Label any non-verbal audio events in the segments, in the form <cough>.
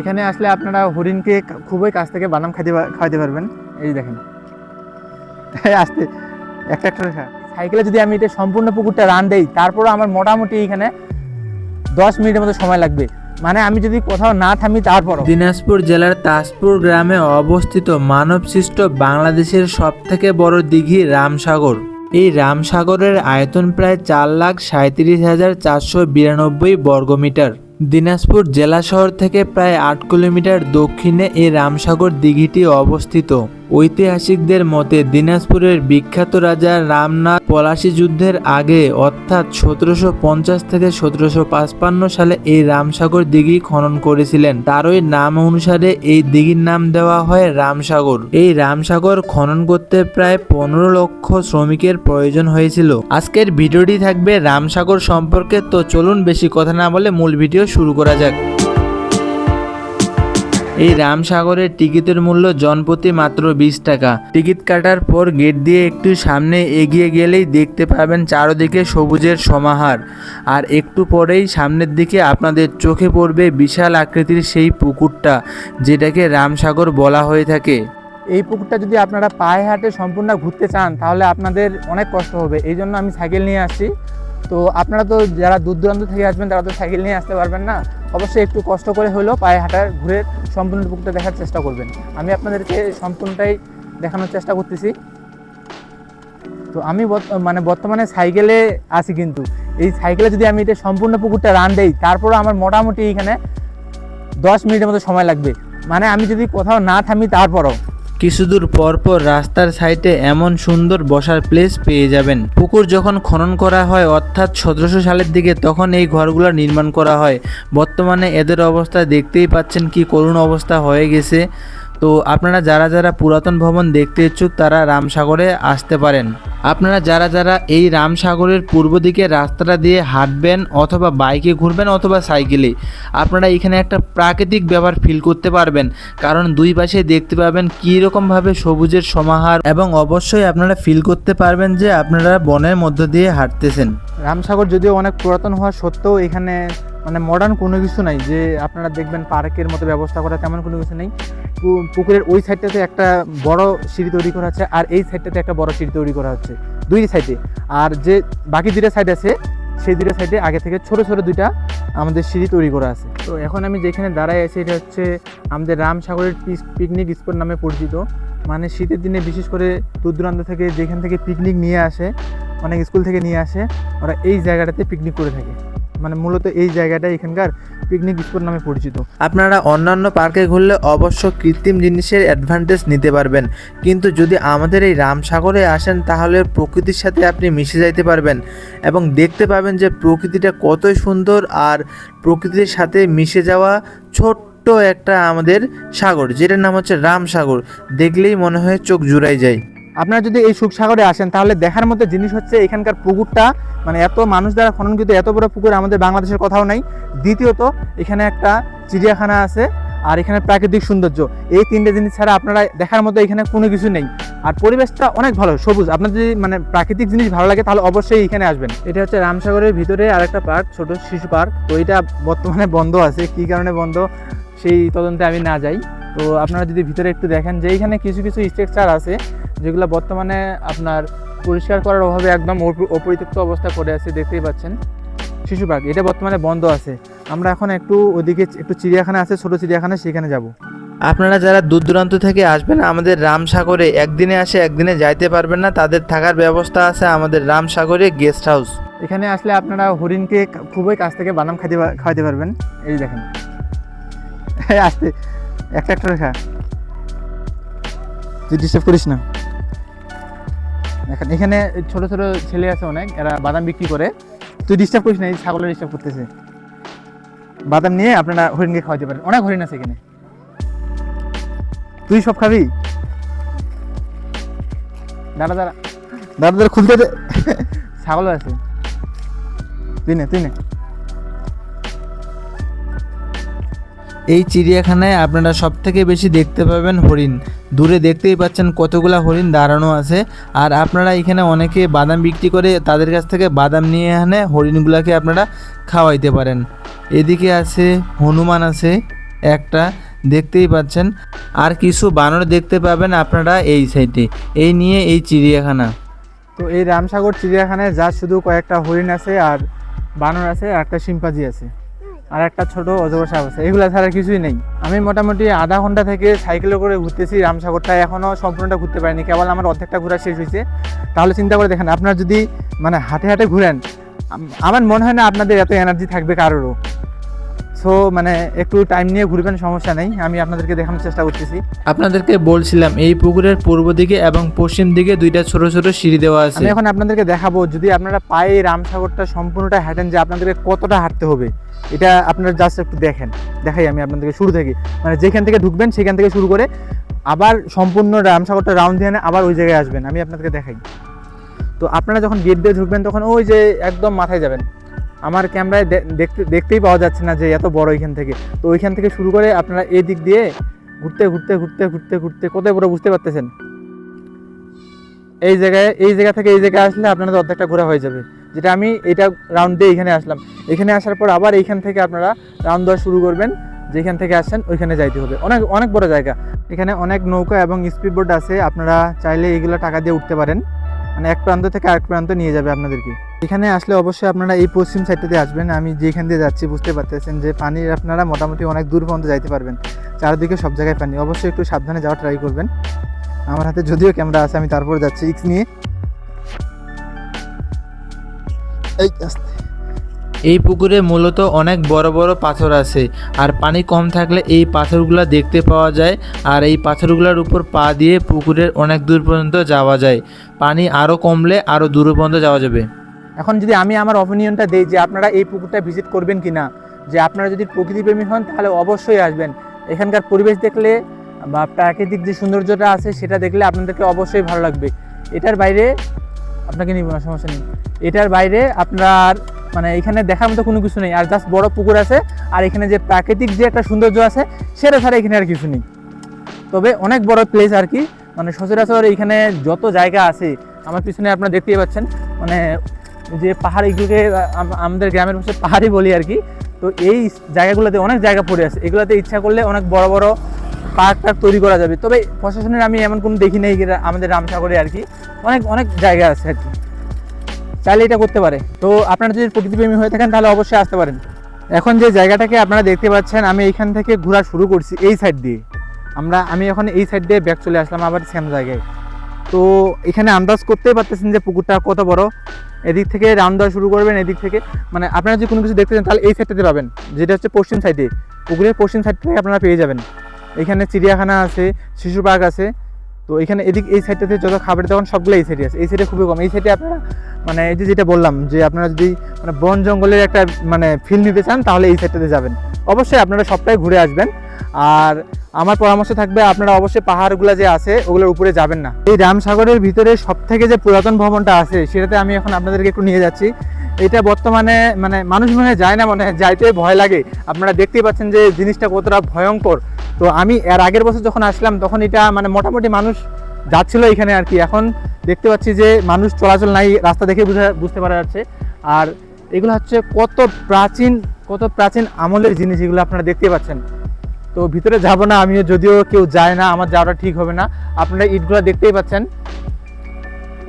এখানে আসলে আপনারা হরিণকে খুবই কাছ থেকে বাদাম খাইতে খাওয়াতে পারবেন। এই দেখেন। <laughs> আসতে। একটা একটা রেখা সাইকেলে যদি আমি এটা সম্পূর্ণ পুকুরটা রান দেই, তারপরও আমার মোটামুটি এখানে দশ মিনিটের মতো সময় লাগবে। মানে আমি যদি কোথাও না থামি তারপর দিনাজপুর জেলার তাজপুর গ্রামে অবস্থিত মানবসৃষ্ট বাংলাদেশের সবথেকে বড় দিঘি রামসাগর। এই রামসাগরের আয়তন প্রায় চার লাখ সাঁত্রিশ হাজার চারশো বিরানব্বই বর্গমিটার। দিনাজপুর জেলা শহর থেকে প্রায় আট কিলোমিটার দক্ষিণে এই রামসাগর দিঘিটি অবস্থিত। ঐতিহাসিকদের মতে দিনাজপুরের বিখ্যাত রাজা রামনাথ পলাশী যুদ্ধের আগে, অর্থাৎ সতেরোশো পঞ্চাশ থেকে সতেরোশো পাঁচপান্ন সালে এই রামসাগর দিঘি খনন করেছিলেন। তারই নাম অনুসারে এই দিঘির নাম দেওয়া হয় রামসাগর। এই রামসাগর খনন করতে প্রায় পনেরো লক্ষ শ্রমিকের প্রয়োজন হয়েছিল। আজকের ভিডিওটি থাকবে রামসাগর সম্পর্কে, তো চলুন বেশি কথা না বলে মূল ভিডিও শুরু করা যাক। এই রামসাগরের টিকিটের মূল্য জনপ্রতি মাত্র বিশ টাকা। টিকিট কাটার পর গেট দিয়ে একটু সামনে এগিয়ে গেলেই দেখতে পাবেন চারদিকে সবুজের সমাহার। আর একটু পরেই সামনের দিকে আপনাদের চোখে পড়বে বিশাল আকৃতির সেই পুকুরটা, যেটাকে রামসাগর বলা হয়ে থাকে। এই পুকুরটা যদি আপনারা পায়ে হাটে সম্পূর্ণ ঘুরতে চান, তাহলে আপনাদের অনেক কষ্ট হবে। এই জন্য আমি সাইকেল নিয়ে আসছি। তো আপনারা তো যারা দূর দূরান্ত থেকে আসবেন, তারা তো সাইকেল নিয়ে আসতে পারবেন না। অবশ্যই একটু কষ্ট করে হলেও পায়ে হাঁটার ঘুরে সম্পূর্ণ পুকুরটা দেখার চেষ্টা করবেন। আমি আপনাদেরকে সম্পূর্ণটাই দেখানোর চেষ্টা করতেছি। তো আমি মানে বর্তমানে সাইকেলে আছি কিন্তু। এই সাইকেলে যদি আমি এটা সম্পূর্ণ পুকুরটা রান দেই, তারপরও আমার মোটামুটি এখানে দশ মিনিটের মতো সময় লাগবে। মানে আমি যদি কোথাও না থামি তারপরও কিছুদূর পর পর রাস্তার সাইডে এমন সুন্দর বসার প্লেস পেয়ে যাবেন। পুকুর যখন খনন করা হয়, অর্থাৎ সতেরোশো সালের দিকে, তখন এই ঘরগুলো নির্মাণ করা হয়। বর্তমানে এদের অবস্থা দেখতেই পাচ্ছেন কি করুণ অবস্থা হয়ে গেছে। তো আপনারা যারা যারা পুরাতন ভবন দেখতে ইচ্ছুক, তারা রামসাগরে আসতে পারেন। আপনারা যারা যারা এই রামসাগরের পূর্ব দিকে রাস্তাটা দিয়ে হাঁটবেন অথবা বাইকে ঘুরবেন অথবা সাইকেলে, আপনারা এখানে একটা প্রাকৃতিক ব্যাপার ফিল করতে পারবেন। কারণ দুই পাশে দেখতে পাবেন কীরকমভাবে সবুজের সমাহার এবং অবশ্যই আপনারা ফিল করতে পারবেন যে আপনারা বনের মধ্য দিয়ে হাঁটতেছেন। রামসাগর যদিও অনেক পুরাতন হওয়া সত্ত্বেও এখানে মানে মডার্ন কোনো কিছু নাই যে আপনারা দেখবেন পার্কের মতো ব্যবস্থা করা তেমন কোনো কিছু নেই। পুকুরের ওই সাইডটাতে একটা বড় সিঁড়ি তৈরি করা হচ্ছে আর এই সাইডটাতে একটা বড় সিঁড়ি তৈরি করা হচ্ছে দুই সাইডে আর যে বাকি দুইটা সাইড আছে, সেই দুইটা সাইডে আগে থেকে ছোট ছোট দুইটা আমাদের সিঁড়ি তৈরি করা আছে। তো এখন আমি যেখানে দাঁড়াই আছি, এটা হচ্ছে আমাদের রামসাগরের পিকনিক স্পট নামে পরিচিত। মানে শীতের দিনে বিশেষ করে দূর দূরান্ত থেকে যেখান থেকে পিকনিক নিয়ে আসে, অনেক স্কুল থেকে নিয়ে আসে, ওরা এই জায়গাটাতে পিকনিক করে থাকে। মানে মূলত এই জায়গাটা এখানকার পিকনিক স্পট নামে পরিচিত। আপনারা অন্যান্য পার্কে ঘুরলে অবশ্য কৃত্রিম জিনিসের অ্যাডভান্টেজ নিতে পারবেন। কিন্তু যদি আমাদের এই রামসাগরে আসেন, তাহলে প্রকৃতির সাথে আপনি মিশে যাইতে পারবেন এবং দেখতে পাবেন যে প্রকৃতিটা কতই সুন্দর আর প্রকৃতির সাথে মিশে যাওয়া ছোট্ট একটা আমাদের সাগর, যেটার নাম হচ্ছে রামসাগর। দেখলেই মনে হয় চোখ জুড়াই যায়। আপনারা যদি এই সুখসাগরে আসেন, তাহলে দেখার মতো জিনিস হচ্ছে এখানকার পুকুরটা। মানে এত মানুষ দ্বারা খননকৃত, এত বড় পুকুর আমাদের বাংলাদেশের কোথাও নাই। দ্বিতীয়ত, এখানে একটা চিড়িয়াখানা আছে আর এখানে প্রাকৃতিক সৌন্দর্য। এই তিনটে জিনিস ছাড়া আপনারা দেখার মতো এখানে কোনো কিছু নেই। আর পরিবেশটা অনেক ভালো, সবুজ। আপনার যদি মানে প্রাকৃতিক জিনিস ভালো লাগে, তাহলে অবশ্যই এখানে আসবেন। এটা হচ্ছে রামসাগরের ভিতরে আরেকটা পার্ক, ছোট শিশু পার্ক। তো এটা বর্তমানে বন্ধ আছে। কি কারণে বন্ধ, সেই তদন্তে আমি না যাই। তো আপনারা যদি ভিতরে একটু দেখেন যে এইখানে কিছু কিছু স্ট্রাকচার আছে। যেগুলো বর্তমানে আপনার পরিষ্কার করার অভাবে একদম অপ- অপরিত্যক্ত অবস্থা করে আছে দেখতেই পাচ্ছেন। শিশু পার্ক এটা বর্তমানে বন্ধ আছে। আমরা এখন একটু ওদিকে একটু চিড়িয়াখানা আছে ছোটো চিড়িয়াখানা সেখানে যাব। আপনারা যারা দূর দূরান্ত থেকে আসবেন আমাদের রামসাগরে একদিনে আসে একদিনে যাইতে পারবেন না। তাদের থাকার ব্যবস্থা আছে আমাদের রামসাগরে গেস্ট হাউস এখানে আসলে আপনারা হরিণকে খুবই কাছ থেকে বাদাম খাইতে খাওয়াতে পারবেন। এই দেখেন। আসতে একটা একটা রেখা। তুই ডিস্টার্ব করিস না। দেখেন এখানে ছোট ছোট ছেলে আছে অনেক এরা বাদাম বিক্রি করে। তুই ডিস্টার্ব করিস না এই ছাগলের ডিস্টার্ব করতেছে। বাদাম নিয়ে আপনারা হরিণকে খাওয়াতে পারেন। অনেক হরিণ আছে এখানে। তুই সব খাবি? দাদা দাদা। দাদা দাঁড়া খুলতে ছাগল আছে। তুই নে তুই নে। এই চিড়িয়াখানায় আপনারা সব থেকে বেশি দেখতে পাবেন হরিণ। দূরে দেখতেই পাচ্ছেন কতগুলা হরিণ দাঁড়ানো আছে। আর আপনারা এখানে অনেকে বাদাম বিক্রি করে তাদের কাছ থেকে বাদাম নিয়ে এখানে হরিণগুলাকে আপনারা খাওয়াইতে পারেন। এদিকে আছে হনুমান আছে একটা, দেখতেই পাচ্ছেন। আর কিছু বানর দেখতে পাবেন আপনারা এই সাইডে। এই নিয়ে এই চিড়িয়াখানা। তো এই রামসাগর চিড়িয়াখানায় যা শুধু কয়েকটা হরিণ আছে আর বানর আছে আর একটা শিম্পাজি আছে। আর একটা ছোট অজগর সাপ আছে। এগুলো ছাড়া কিছুই নেই। আমি মোটামুটি আধা ঘণ্টা থেকে সাইকেলে করে ঘুরতেছি রামসাগরটা। এখনও সম্পূর্ণটা ঘুরতে পারিনি। কেবল আমার অর্ধেকটা ঘোরা শেষ হয়েছে। তাহলে চিন্তা করে দেখেন, আপনার যদি মানে হাঁটে হাঁটে ঘুরেন আমার মনে হয় না আপনাদের এত এনার্জি থাকবে কারোরও। সো মানে একটু টাইম নিয়ে ঘুরবেন সমস্যা নেই। আমি আপনাদেরকে দেখানোর চেষ্টা করতেছি। আপনাদেরকে বলছিলাম এই পুকুরের পূর্ব দিকে এবং পশ্চিম দিকে দুইটা ছোট ছোট সিঁড়ি দেওয়া আছে। আমি এখন আপনাদেরকে দেখাবো যদি আপনারা পায়ে রামসাগরটা সম্পূর্ণটা হাঁটেন যে আপনাদেরকে কতটা হাঁটতে হবে এটা আপনারা জাস্ট একটু দেখেন। দেখাই আমি আপনাদেরকে শুরু থেকে। মানে যেখান থেকে ঢুকবেন সেখান থেকে শুরু করে আবার সম্পূর্ণ রামসাগরটা রাউন্ড দিয়ে আবার ওই জায়গায় আসবেন। আমি আপনাদেরকে দেখাই। তো আপনারা যখন গেট দিয়ে ঢুকবেন তখন ওই যে একদম মাথায় যাবেন। আমার ক্যামেরায় দেখতে, দেখতেই পাওয়া যাচ্ছে না যে এত বড় ওইখান থেকে। তো ওইখান থেকে শুরু করে আপনারা এই দিক দিয়ে ঘুরতে ঘুরতে ঘুরতে ঘুরতে ঘুরতে, কোথায় পুরো বুঝতে পারতেছেন? এই জায়গায়, এই জায়গা থেকে এই জায়গায় আসলে আপনাদের অর্ধেকটা ঘোরা হয়ে যাবে। যেটা আমি এটা রাউন্ড দিয়ে এখানে আসলাম। এখানে আসার পর আবার এইখান থেকে আপনারা রাউন্ড দেওয়া শুরু করবেন। যেখান থেকে আসছেন, ওইখানে যাইতে হবে। অনেক অনেক বড় জায়গা। এখানে অনেক নৌকা এবং স্পিড বোট আছে। আপনারা চাইলে এইগুলো টাকা দিয়ে উঠতে পারেন। মানে এক প্রান্ত থেকে আরেক প্রান্ত নিয়ে যাবে আপনাদেরকে। এখানে আসলে অবশ্যই আপনারা এই পশ্চিম সাইডটাতে আসবেন। আমি যেখান দিয়ে যাচ্ছি বুঝতে পারতেছেন যে পানির আপনারা মোটামুটি অনেক দূর পর্যন্ত যাইতে পারবেন। চারিদিকে সব জায়গায় পানি। অবশ্যই একটু সাবধানে যাওয়ার ট্রাই করবেন। আমার হাতে যদিও ক্যামেরা আছে, আমি তারপর যাচ্ছি। রিক্স নিয়ে। এই আস্তে। এই পুকুরে মূলত অনেক বড় বড় পাথর আছে। আর পানি কম থাকলে এই পাথরগুলো দেখতে পাওয়া যায়। আর এই পাথরগুলোর উপর পা দিয়ে পুকুরের অনেক দূর পর্যন্ত যাওয়া যায়। পানি আরও কমলে আরও দূর পর্যন্ত যাওয়া যাবে। এখন যদি আমি আমার অপিনিয়নটা দিই যে আপনারা এই পুকুরটা ভিজিট করবেন কি না যে আপনারা যদি প্রকৃতিপ্রেমী হন, তাহলে অবশ্যই আসবেন। এখানকার পরিবেশ দেখলে বা প্রাকৃতিক যে সৌন্দর্যটা আছে, সেটা দেখলে আপনাদেরকে অবশ্যই ভালো লাগবে। এটার বাইরে আপনাকে নিব না, সমস্যা নেই। এটার বাইরে আপনার মানে এখানে দেখার মতো কোনো কিছু নেই। আর জাস্ট বড় পুকুর আছে, আর এখানে যে প্রাকৃতিক যে একটা সৌন্দর্য আছে সেটা ছাড়া এখানে আর কিছু নেই। তবে অনেক বড় প্লেস আর কি মানে সচরাচর এখানে যত জায়গা আছে, আমার পিছনে আপনারা দেখতেই পাচ্ছেন মানে যে পাহাড় এগুলোকে আমাদের গ্রামের ভাষায় পাহাড়ি বলি আর কি। তো এই জায়গাগুলোতে অনেক জায়গা পড়ে আছে। এগুলোতে ইচ্ছা করলে অনেক বড় বড় পার্ক টার্ক তৈরি করা যাবে। তবে প্রশাসনের আমি এমন কোনো দেখি নেই আমাদের রামসাগরে আর কি। অনেক অনেক জায়গা আছে আর কি। চাইলে এটা করতে পারে। তো আপনারা যদি প্রকৃতিপ্রেমী হয়ে থাকেন, তাহলে অবশ্যই আসতে পারেন। এখন যে জায়গাটাকে আপনারা দেখতে পাচ্ছেন, আমি এইখান থেকে ঘোরা শুরু করছি এই সাইড দিয়ে। আমরা, আমি এখন এই সাইড দিয়ে ব্যাক চলে আসলাম আবার সেম জায়গায়। তো এখানে আন্দাজ করতেই পারতেছেন যে পুকুরটা কত বড়। এদিক থেকে রাউন্ড দেওয়া শুরু করবেন, এদিক থেকে। মানে আপনারা যদি কোনো কিছু দেখতে চান, তাহলে এই সাইডটাতে পাবেন। যেটা হচ্ছে পশ্চিম সাইডে পুকুরের পশ্চিম সাইড থেকে আপনারা পেয়ে যাবেন। এখানে চিড়িয়াখানা আছে, শিশু পার্ক আছে। তো এখানে এদিক, এই সাইডটাতে যত খাবারের দোকান সবগুলো এই সাইডে আছে। এই সাইডে খুবই কম। এই সাইডে আপনারা মানে এই যে যেটা বললাম, যে আপনারা যদি মানে বন জঙ্গলের একটা মানে ফিল নিতে চান, তাহলে এই সাইডটাতে যাবেন। অবশ্যই আপনারা সবটাই ঘুরে আসবেন। আর আমার পরামর্শ থাকবে আপনারা অবশ্যই পাহাড়গুলো যে আছে, ওগুলোর উপরে যাবেন না। এই রামসাগরের ভিতরে সব থেকে যে পুরাতন ভবনটা আছে, সেটাতে আমি এখন আপনাদেরকে একটু নিয়ে যাচ্ছি। এটা বর্তমানে মানে মানুষ মনে যায় না, মনে যাইতে ভয় লাগে। আপনারা দেখতেই পাচ্ছেন যে জিনিসটা কতটা ভয়ঙ্কর। তো আমি এর আগের বছর যখন আসলাম, তখন এটা মানে মোটামুটি মানুষ যাচ্ছিল এখানে আর কি। এখন দেখতে পাচ্ছি যে মানুষ চলাচল নাই, রাস্তা দেখে বুঝা, বুঝতে পারা যাচ্ছে। আর এগুলো হচ্ছে কত প্রাচীন কত প্রাচীন আমলের জিনিস, এগুলো আপনারা দেখতে পাচ্ছেন। তো ভিতরে যাব না, আমিও যদিও কেউ যায় না, আমার যাওয়াটা ঠিক হবে না। আপনারা ইটগুলো দেখতেই পাচ্ছেন।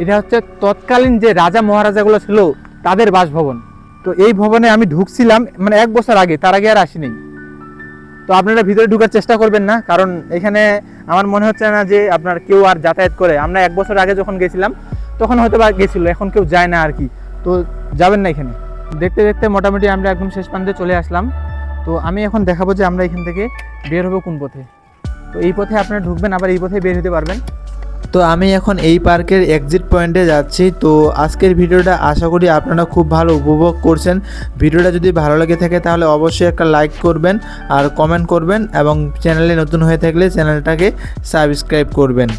এটা হচ্ছে তৎকালীন যে রাজা মহারাজাগুলো ছিল, তাদের বাসভবন। তো এই ভবনে আমি ঢুকছিলাম মানে এক বছর আগে, তার আগে আর আসিনি। তো আপনারা ভিতরে ঢুকার চেষ্টা করবেন না, কারণ এখানে আমার মনে হচ্ছে না যে আপনার কেউ আর যাতায়াত করে। আমরা এক বছর আগে যখন গেছিলাম, তখন হয়তো বা গেছিল, এখন কেউ যায় না আর কি। তো যাবেন না এখানে। দেখতে দেখতে মোটামুটি আমরা একদম শেষ প্রান্তে চলে আসলাম। তো আমি এখন দেখাবো যে আমরা এখান থেকে বের হব কোন পথে। তো এই পথে আপনারা ঢুকবেন, আবার এই পথে বের হতে পারবেন। তো আমি এখন এই পার্কের এক্সিট পয়েন্টে যাচ্ছি। তো আজকের ভিডিওটা আশা করি আপনারা খুব ভালো উপভোগ করছেন। ভিডিওটা যদি ভালো লেগে থাকে তাহলে অবশ্যই একটা লাইক করবেন আর কমেন্ট করবেন এবং চ্যানেলে নতুন হয়ে থাকলে চ্যানেলটাকে সাবস্ক্রাইব করবেন।